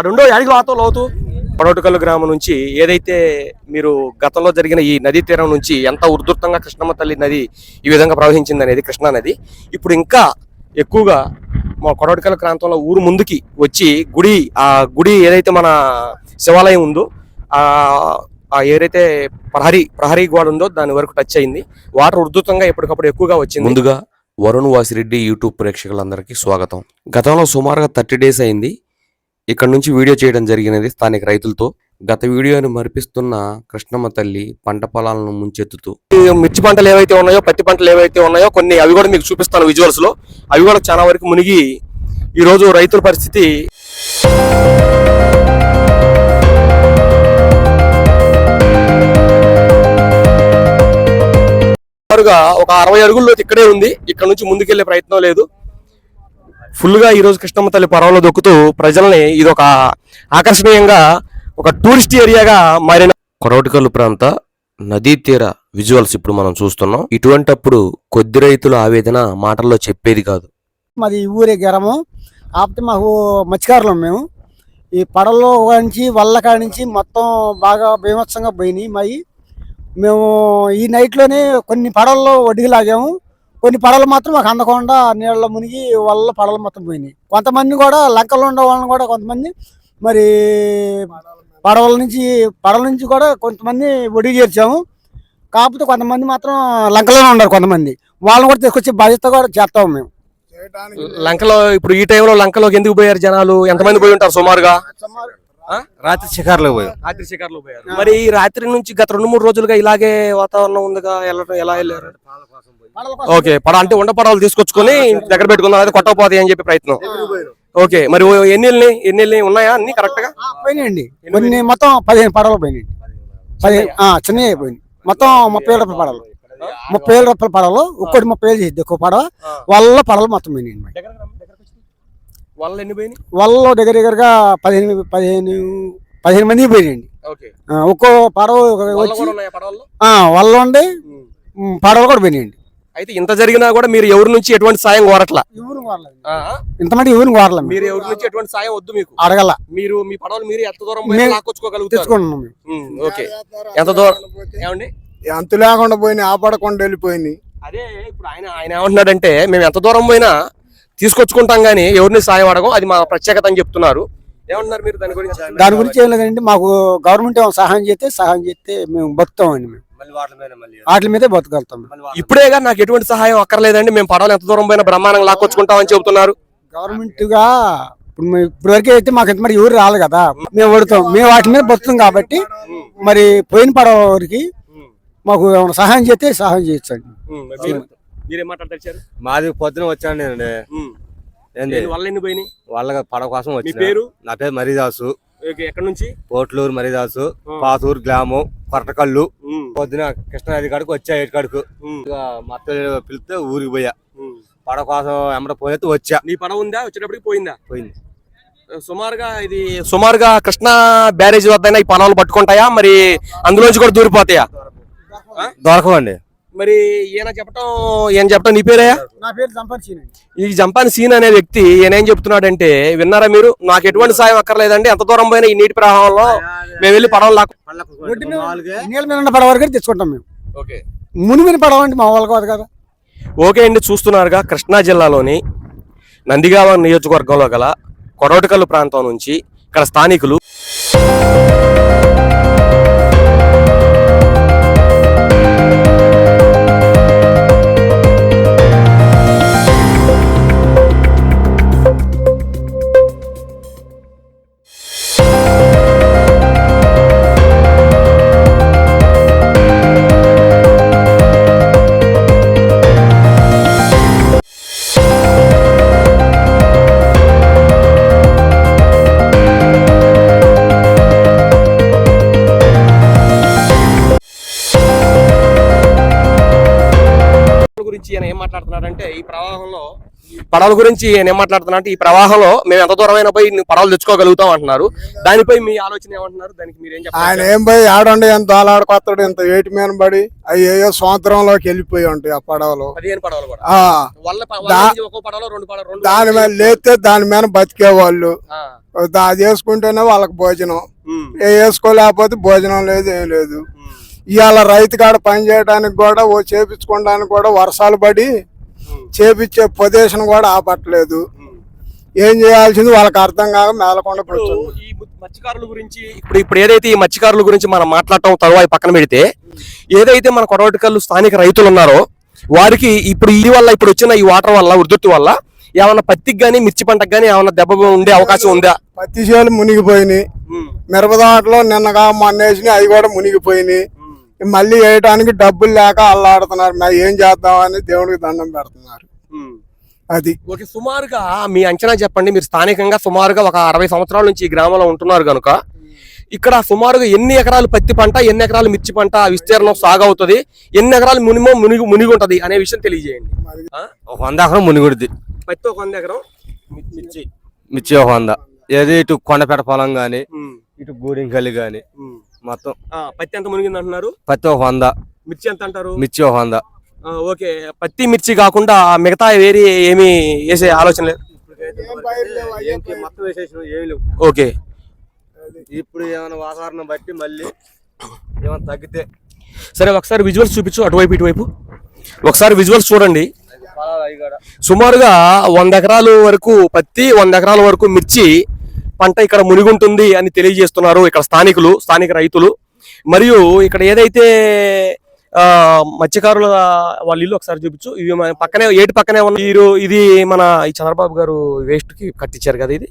ఆడుండో యాడికి వాతో లోతు? పడోటకల్లు గ్రామం నుంచి ఏదైతే మీరు గతంలో జరిగిన ఈ నదీ తీరం నుంచి ఎంత ఉధృతంగా కృష్ణమ్మ తల్లి నది ఈ విధంగా ప్రవహించింది అనేది కృష్ణా నది. ఇప్పుడు ఇంకా ఎక్కువగా మా కొడవటికల్ ప్రాంతంలో ఊరు ముందుకి వచ్చి గుడి ఆ గుడి ఏదైతే మన శివాలయం ఉందో ఆ ఆ ఏదైతే ప్రహరీ ప్రహరీ గోడ ఉందో దాని వరకు టచ్ అయింది. వాటర్ ఉధృతంగా ఎప్పటికప్పుడు ఎక్కువగా వచ్చింది. ముందుగా వరుణ్ వాసిరెడ్డి యూట్యూబ్ ప్రేక్షకులందరికీ స్వాగతం. గతంలో సుమారుగా థర్టీ డేస్ అయింది. ఇక్కడ నుంచి వీడియో చేయడం జరిగినది స్థానిక రైతులతో. గత వీడియోని మరిపిస్తున్న కృష్ణమ్మ తల్లి పంట పొలాలను ముంచెత్తుతూ. మిర్చి పంటలు ఏవైతే ఉన్నాయో పత్తి పంటలు ఏవైతే ఉన్నాయో కొన్ని అవి కూడా మీకు చూపిస్తాను విజువల్స్లో. అవి కూడా చాలా వరకు మునిగి ఈ రోజు రైతుల పరిస్థితి ఒక అరవై అడుగుల్లో ఇక్కడే ఉంది. ఇక్కడ నుంచి ముందుకెళ్ళే ప్రయత్నం లేదు. ఫుల్గా ఈ రోజు కృష్ణమ్మ తల్లి పర్వంలో దొక్కుతూ ప్రజల్ని ఇది ఒక ఆకర్షణీయంగా ఒక టూరిస్ట్ ఏరియాగా మారిన కొరవటికల్లు ప్రాంత నదీ తీర విజువల్స్ ఇప్పుడు మనం చూస్తున్నాం. ఇటువంటప్పుడు కొద్ది రైతుల ఆవేదన మాటల్లో చెప్పేది కాదు. మాది ఈ ఊరే గెరము. కాకపోతే మాకు మత్స్యకారులం మేము. ఈ పడవలో నుంచి వల్ల కాడి నుంచి మొత్తం బాగా బీభత్సంగా పోయినాయి. మావి మేము ఈ నైట్లోనే కొన్ని పడవల్లో ఒడిగి లాగాము. కొన్ని పడవలు మాత్రం మాకు అందకుండా నీళ్ళలో మునిగి వల్ల పడవలు మొత్తం పోయినాయి. కొంతమంది కూడా లంకలో ఉండే వాళ్ళని కూడా కొంతమంది మరి పడవల నుంచి పడవల నుంచి కూడా కొంతమంది ఒడిగి చేర్చాము. కాకపోతే కొంతమంది మాత్రం లంకలోనే ఉన్నారు కొంతమంది. వాళ్ళని కూడా తీసుకొచ్చి బాధ్యత కూడా చేస్తాము మేము. లంకలో ఇప్పుడు ఈ టైంలో లంకలోకి ఎందుకు పోయారు జనాలు? ఎంతమంది పోయి ఉంటారు సుమారుగా? రాత్రి షికార్లకు పోయాం. రాత్రి శిఖర్లో పోయారు. మరి ఈ రాత్రి నుంచి గత రెండు మూడు రోజులుగా ఇలాగే వాతావరణం ఉందిగా వెళ్ళడం ఎలా వెళ్ళారు? ఓకే పడ అంటే ఉండ పడవలు తీసుకొచ్చుకొని దగ్గర పెట్టుకుందాం అది కొట్టకపోతాయి అని చెప్పి ప్రయత్నం. ఓకే మరి ఓ ఎన్ని? ఎన్ని? ఉన్నాయా అన్ని కరెక్ట్గా ఆ, పోయినాయండి. కొన్ని మొత్తం పదిహేను పడవలు పోయినాయి. పదిహేను ఆ, చిన్నవి పోయినాయి. మొత్తం ముప్పై ఏడు రూపాయల పడవలు. ముప్పై ఏడు రూపాయల పడవలు ఒక్కటి ముప్పై ఏడు చేద్ది ఒక్కో పడవ. వాళ్ళ పడవలు మొత్తం పోయినాయి వాళ్ళు ఎన్ని పోయినాయి? వాళ్ళలో దగ్గర దగ్గరగా పదిహేను పదిహేను పదిహేను మంది పోయినాయండి. ఓకే. ఆ, ఒక్కో పడవ వాళ్ళు వచ్చి ఉండి పడవలు కూడా పోయినాయండి. అయితే ఇంత జరిగినా కూడా మీరు ఎవరి నుంచి ఎటువంటి సాయం కోరట్లా? ఎవరు కోరలేదు. ఆ? ఇంతమంది ఎవరు కోరలేదు మీరు ఎవరి నుంచి ఎటువంటి సాయం వద్దు మీకు? అడగల. మీరు మీ పడవలు మీరు ఎంత దూరం లాక్కొచ్చుకోగలుగుతారు. ఓకే. ఎంత దూరం? ఏమండి? అంతు లేకుండా పోయినాయి ఆపడకుండా వెళ్ళిపోయినాయి. అదే ఇప్పుడు ఆయన ఆయన ఏమంటున్నాడంటే మేము ఎంత దూరం పోయినా తీసుకొచ్చుకుంటాం కానీ ఎవరిని సాయం అడగం అది మా ప్రత్యేకత అని చెప్తున్నారు. ఏమంటున్నారు మీరు దాని గురించి? దాని గురించి ఏం లేదండి మాకు గవర్నమెంట్ ఏమైనా సహాయం చేస్తే సహాయం చేస్తే మేము బతుకుతామండి మేము. వాటి మీదే బతకగలుగుతాం మేము. ఇప్పుడేగా నాకు ఎటువంటి సహాయం అక్కర్లేదండి మేము పడవలు ఎంత దూరం పోయినా బ్రహ్మాండంగా లాక్కొచ్చుకుంటామని చెబుతున్నారు. గవర్నమెంట్గా ఇప్పుడు ఇప్పుడు వరకు అయితే మాకు ఇంత మరి ఎవరు రాదు కదా మేము పడుతాం మేము వాటి మీద బతుకుతాం కాబట్టి మరి పోయిన పడవరికి మాకు ఏమైనా సహాయం చేస్తే సహాయం చేయొచ్చండి. మీరు- మాట్లాడతారు మాది పొద్దున వచ్చాను నేను ఏంది? వల్ల ఎన్ని పోయినాయి? వాళ్ళ పడ కోసం మీ వచ్చిన. పేరు? నా పేరు మరిదాసు. ఓకే, ఎక్కడి నుంచి? పోట్లూరు మరిదాసు. పాతూరు గ్రామం కొరటకల్లు. ఉమ్, పొద్దున కృష్ణానది కాడికి వచ్చా ఏడు కాడుకు. ఉమ్, మా అత్త పిలిస్తే ఊరికి పోయా. ఉమ్. పడ కోసం ఎమ్మడ పోయితే వచ్చా. నీ పడవ ఉందా? వచ్చేటప్పటికి పోయిందా? పోయింది. సుమారుగా ఇది సుమారుగా కృష్ణా బ్యారేజ్ వద్ద ఈ పడవలు పట్టుకుంటాయా? మరి అందులోంచి కూడా దూరిపోతాయా? దొరకవండి. మరి ఈయన చెప్పటం ఈయన చెప్పటం నీ పేరయ్యా నా పేరు సంపర్చినండి ఈ జంపాన్ సీన్ అనే వ్యక్తి ఈయన ఏం చెప్తున్నాడంటే విన్నారా మీరు? నాకు ఎటువంటి సాయం అక్కర్లేదండి ఎంత దూరం పోయినా ఈ నీటి ప్రవాహంలో మేము వెళ్ళి పడవలు లాక్కు ఒడ్డు మీద నీళ్ళ మీద ఉన్న పడవ వరకు తెచ్చుకుంటాం మేము. ఓకే. మునిమిన పడవ అంటే మా వాళ్ళకి కాదు కదా. ఓకే అండి చూస్తున్నారుగా. కృష్ణా జిల్లాలోని నందిగామ నియోజకవర్గంలో గల కొరవటికల్లు ప్రాంతం నుంచి ఇక్కడ స్థానికులు గురించి ఈయన ఏం మాట్లాడుతున్నాడంటే ఈ ప్రవాహంలో పడవల గురించి ఈయన ఏం మాట్లాడుతున్నారంటే ఈ ప్రవాహంలో మేము ఎంత దూరమైనా పోయి పడవలు తెచ్చుకోగలుగుతాం అంటున్నారు. దానిపై మీ ఆలోచన ఏమంటున్నారు? దానికి మీరు ఏం ఆయన ఏం పోయి ఆడండి ఎంత ఆలాడుకొస్తాడు ఇంత ఏటి మీద పడి అవి ఏయో సముద్రంలోకి వెళ్ళిపోయి ఉంటాయి ఆ పడవలు. పదిహేను కూడా. దాని మీద లేస్తే దాని మీద బతికే వాళ్ళు. అది వేసుకుంటేనే వాళ్ళకి భోజనం. ఏ వేసుకోలేకపోతే భోజనం లేదు ఏం లేదు. ఇవాళ రైతు కాడ పని చేయడానికి కూడా ఓ చేపించుకోవడానికి కూడా వర్షాలు పడి చేపించే ప్రదేశం కూడా ఆపట్లేదు. ఏం చేయాల్సింది? వాళ్ళకి అర్థం కాక మేలకొండ ఈ మత్స్యకారుల గురించి ఇప్పుడు ఇప్పుడు ఏదైతే ఈ మత్స్యకారుల గురించి మనం మాట్లాడటం తరువాత పక్కన పెడితే ఏదైతే మన కొడవటికల్లు స్థానిక రైతులు ఉన్నారో వారికి ఇప్పుడు ఈ వల్ల ఇప్పుడు వచ్చిన ఈ వాటర్ వల్ల ఉధృతి వల్ల ఏమన్నా పత్తికి గానీ మిర్చి పంటకు గానీ ఏమన్నా దెబ్బ ఉండే అవకాశం ఉందా? పత్తి చేలు మునిగిపోయినాయి. మిరపదాంట్లో నిన్నగా మొన్న వేసినాయి అవి కూడా మునిగిపోయినాయి. మళ్ళీ వేయడానికి డబ్బులు లేక అల్లాడుతున్నారు. మరి ఏం చేద్దామని దేవుడికి దండం పెడుతున్నారు. అది. ఓకే సుమారుగా మీ అంచనా చెప్పండి. మీరు స్థానికంగా సుమారుగా ఒక అరవై సంవత్సరాల నుంచి ఈ గ్రామంలో ఉంటున్నారు కనుక ఇక్కడ సుమారుగా ఎన్ని ఎకరాలు పత్తి పంట ఎన్ని ఎకరాలు మిర్చి పంట విస్తీర్ణం సాగు అవుతుంది ఎన్ని ఎకరాలు మినిమం మునిగి మునిగి ఉంటది అనే విషయం తెలియజేయండి? ఒక వంద ఎకరం మునిగుడిది. పత్తి ఒక వంద ఎకరం మిర్చి. మిర్చి ఒక వంద. ఏది ఇటు కొండపేట పొలం గాని ఉమ్, ఇటు గూడింకల్లి గాని ఉమ్. మొత్తం. ఆ, పత్తి ఎంత మునిగింది అంటున్నారు పత్తి ఒక వంద. మిర్చి ఎంత అంటారు? మిర్చి ఒక వంద. ఆ, ఓకే. పత్తి మిర్చి కాకుండా మిగతా వేరే ఏమీ వేసే ఆలోచన లేదు. మొత్తం వేసేసిన ఏమి లేవు. ఓకే. ఇప్పుడు ఏమైనా వాతావరణం బట్టి మళ్ళీ ఏమైనా తగ్గితే. సరే ఒకసారి విజువల్స్ చూపించు అటువైపు ఇటువైపు. ఒకసారి విజువల్స్ చూడండి. సుమారుగా వంద ఎకరాలు వరకు పత్తి వంద ఎకరాల వరకు మిర్చి పంట ఇక్కడ మునిగుంటుంది అని తెలియజేస్తున్నారు ఇక్కడ స్థానికులు స్థానిక రైతులు. మరియు ఇక్కడ ఏదైతే ఆ, మత్స్యకారుల వాళ్ళ ఇల్లు ఒకసారి చూపించు. ఇవి మన పక్కనే ఏటి పక్కనే ఉన్న వీరు ఇది మన ఈ చంద్రబాబు గారు వేస్ట్కి కట్టించారు కదా ఇది?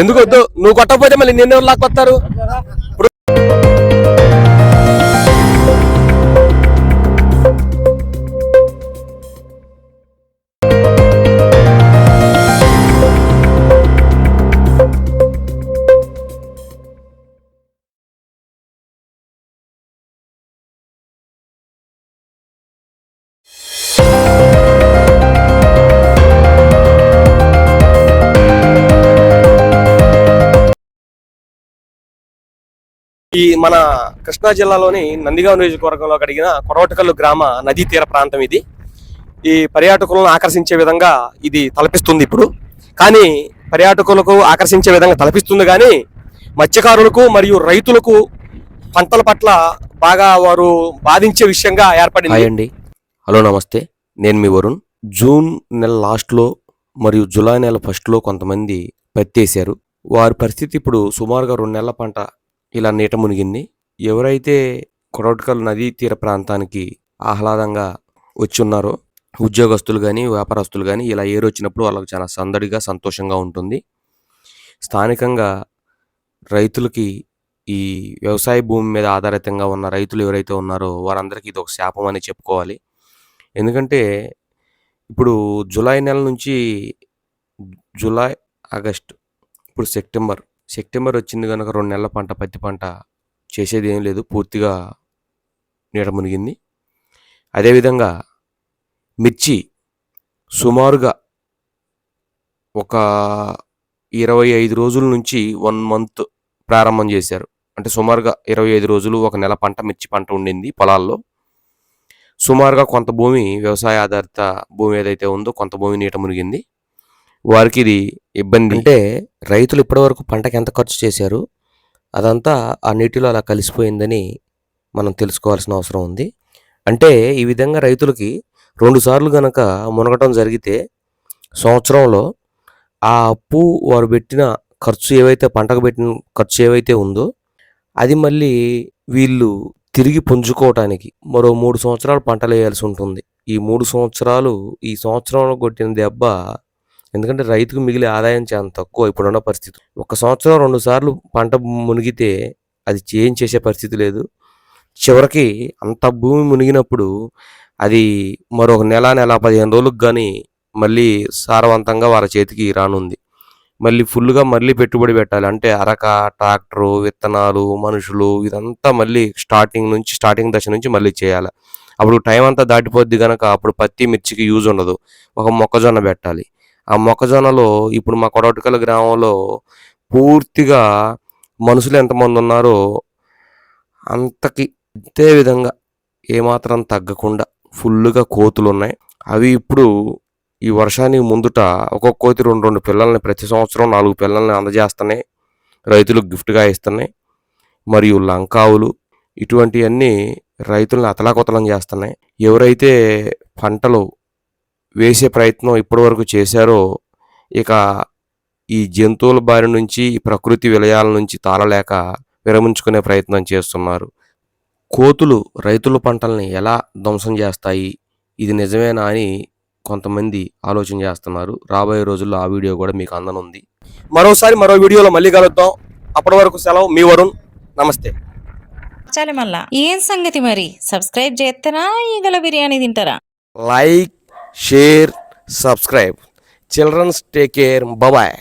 ఎందుకు వద్దు? నువ్వు కొట్టకపోతే మళ్ళీ నిన్న లాక్కొస్తారు ఈ మన కృష్ణా జిల్లాలోని నందిగాం నియోజకవర్గంలో కడిగిన కొరవటకల్లు గ్రామ నదీ తీర ప్రాంతం ఇది. ఈ పర్యాటకులను ఆకర్షించే విధంగా ఇది తలపిస్తుంది ఇప్పుడు. కానీ పర్యాటకులకు ఆకర్షించే విధంగా తలపిస్తుంది కానీ మత్స్యకారులకు మరియు రైతులకు పంటల పట్ల బాగా వారు బాధించే విషయంగా ఏర్పడింది. హలో నమస్తే. నేను మీ వరుణ్. జూన్ నెల లాస్ట్లో మరియు జూలై నెల ఫస్ట్లో కొంతమంది పత్తేశారు. వారి పరిస్థితి ఇప్పుడు సుమారుగా రెండు నెలల పంట ఇలా నీట మునిగింది. ఎవరైతే కొరవటికల్ నదీ తీర ప్రాంతానికి ఆహ్లాదంగా వచ్చి ఉన్నారో ఉద్యోగస్తులు కానీ వ్యాపారస్తులు కానీ ఇలా ఏరు వచ్చినప్పుడు వాళ్ళకి చాలా సందడిగా సంతోషంగా ఉంటుంది. స్థానికంగా రైతులకి ఈ వ్యవసాయ భూమి మీద ఆధారితంగా ఉన్న రైతులు ఎవరైతే ఉన్నారో వారందరికీ ఇది ఒక శాపం అని చెప్పుకోవాలి. ఎందుకంటే ఇప్పుడు జూలై నెల నుంచి జూలై ఆగస్ట్ ఇప్పుడు సెప్టెంబర్ సెప్టెంబర్ వచ్చింది కనుక రెండు నెలల పంట పత్తి పంట చేసేది ఏం లేదు. పూర్తిగా నీట మునిగింది. అదేవిధంగా మిర్చి సుమారుగా ఒక ఇరవై ఐదు రోజుల నుంచి వన్ మంత్ ప్రారంభం చేశారు. అంటే సుమారుగా ఇరవై ఐదు రోజులు ఒక నెల పంట మిర్చి పంట ఉండింది పొలాల్లో. సుమారుగా కొంత భూమి వ్యవసాయ ఆధారిత భూమి ఏదైతే ఉందో కొంత భూమి నీట మునిగింది. వారికి ఇది ఇబ్బంది. అంటే రైతులు ఇప్పటివరకు పంటకి ఎంత ఖర్చు చేశారు? అదంతా ఆ నీటిలో అలా కలిసిపోయిందని మనం తెలుసుకోవాల్సిన అవసరం ఉంది. అంటే ఈ విధంగా రైతులకి రెండు సార్లు గనక మునగటం జరిగితే సంవత్సరంలో ఆ అప్పు వారు పెట్టిన ఖర్చు ఏవైతే పంటకు పెట్టిన ఖర్చు ఏవైతే ఉందో అది మళ్ళీ వీళ్ళు తిరిగి పుంజుకోవటానికి మరో మూడు సంవత్సరాలు పంటలు వేయాల్సి ఉంటుంది. ఈ మూడు సంవత్సరాలు ఈ సంవత్సరంలో కొట్టిన దెబ్బ ఎందుకంటే రైతుకు మిగిలే ఆదాయం చాలా తక్కువ ఇప్పుడున్న పరిస్థితి. ఒక సంవత్సరం రెండు సార్లు పంట మునిగితే అది చేంజ్ చేసే పరిస్థితి లేదు. చివరికి అంత భూమి మునిగినప్పుడు అది మరొక నెల నెల పదిహేను రోజులకు కానీ మళ్ళీ సారవంతంగా వాళ్ళ చేతికి రానుంది. మళ్ళీ ఫుల్గా మళ్ళీ పెట్టుబడి పెట్టాలి. అంటే అరక ట్రాక్టరు విత్తనాలు మనుషులు ఇదంతా మళ్ళీ స్టార్టింగ్ నుంచి స్టార్టింగ్ దశ నుంచి మళ్ళీ చేయాలి. అప్పుడు టైం అంతా దాటిపోద్ది కనుక అప్పుడు పత్తి మిర్చికి యూజ్ ఉండదు. ఒక మొక్కజొన్న పెట్టాలి. ఆ మొక్కజొన్నలో ఇప్పుడు మా కొడవటికల గ్రామంలో పూర్తిగా మనుషులు ఎంతమంది ఉన్నారో అంతకి అంతే విధంగా ఏమాత్రం తగ్గకుండా ఫుల్గా కోతులు ఉన్నాయి. అవి ఇప్పుడు ఈ వర్షానికి ముందుట ఒక్కొక్క కోతి రెండు రెండు పిల్లల్ని ప్రతి సంవత్సరం నాలుగు పిల్లల్ని అందజేస్తున్నాయి. రైతులకు గిఫ్ట్గా ఇస్తున్నాయి. మరియు లంకావులు ఇటువంటివన్నీ రైతులను అతలాకుతలం చేస్తున్నాయి. ఎవరైతే పంటలు వేసే ప్రయత్నం ఇప్పటివరకు చేశారో ఇక ఈ జంతువుల బారి నుంచి ఈ ప్రకృతి విలయాల నుంచి తాళలేక విరమించుకునే ప్రయత్నం చేస్తున్నారు. కోతులు రైతుల పంటల్ని ఎలా ధ్వంసం చేస్తాయి? ఇది నిజమేనా అని కొంతమంది ఆలోచన చేస్తున్నారు. రాబోయే రోజుల్లో ఆ వీడియో కూడా మీకు అందనుంది. మరోసారి మరో వీడియోలో మళ్ళీ కలుద్దాం. అప్పటి వరకు సెలవు. మీ వరుణ్ నమస్తే. చాలే మళ్ళా ఏం సంగతి మరి? సబ్స్క్రైబ్ చేస్తారా ఈగల బిర్యానీ తింటారా? Like share subscribe children's take care bye